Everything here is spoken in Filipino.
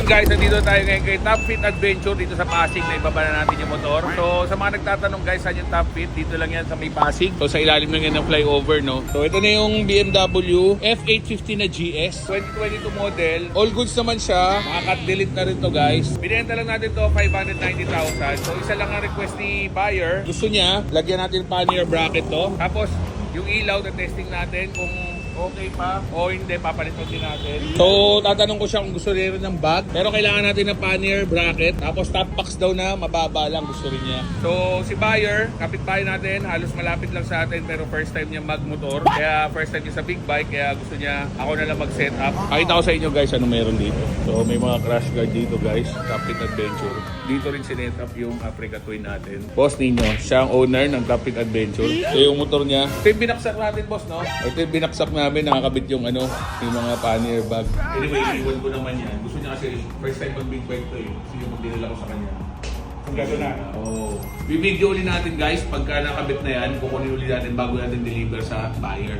yun guys, nandito tayo ngayon kay Top Fit Adventure dito sa Pasig na ibaba na natin yung motor. So sa mga nagtatanong guys, saan yung Top Fit? Dito lang yan sa may Pasig. So sa ilalim lang yan ng flyover no. So ito na yung BMW F850 na GS. 2022 model. All goods naman siya. Makakat-delete na rin to guys. Binenta lang natin to 590,000. So isa lang ang request ni buyer. Gusto niya, lagyan natin pannier bracket to. Tapos yung ilaw na testing natin kung okay pa o hindi, papalitan din natin. So, tatanong ko siya kung gusto rin ng bag. Pero kailangan natin ng pannier bracket. Tapos top box daw na mababa lang gusto rin niya. So, si buyer, kapitbahay natin, halos malapit lang sa atin pero first time niya magmotor. Kaya first time niya sa big bike, kaya gusto niya ako na lang mag-set up. Pakita ko sa inyo guys ano meron dito. So, may mga crash guard dito guys. Captain Adventure. Dito rin sinet up yung Africa Twin natin. Boss ninyo, siya ang owner ng Captain Adventure. So, yung motor niya, ito yung binaksak natin boss, no? Ito yung binaksak namin, nakakabit yung ano, yung mga pannier bag. Anyway, iwan ko naman yan. Gusto niya kasi first time mag big bike to eh. Kasi yung magdinala ko sa kanya. Kompleto na. Oo. Bibidyo uli natin guys pagka nakabit na yan, kukunin uli natin bago natin deliver sa buyer.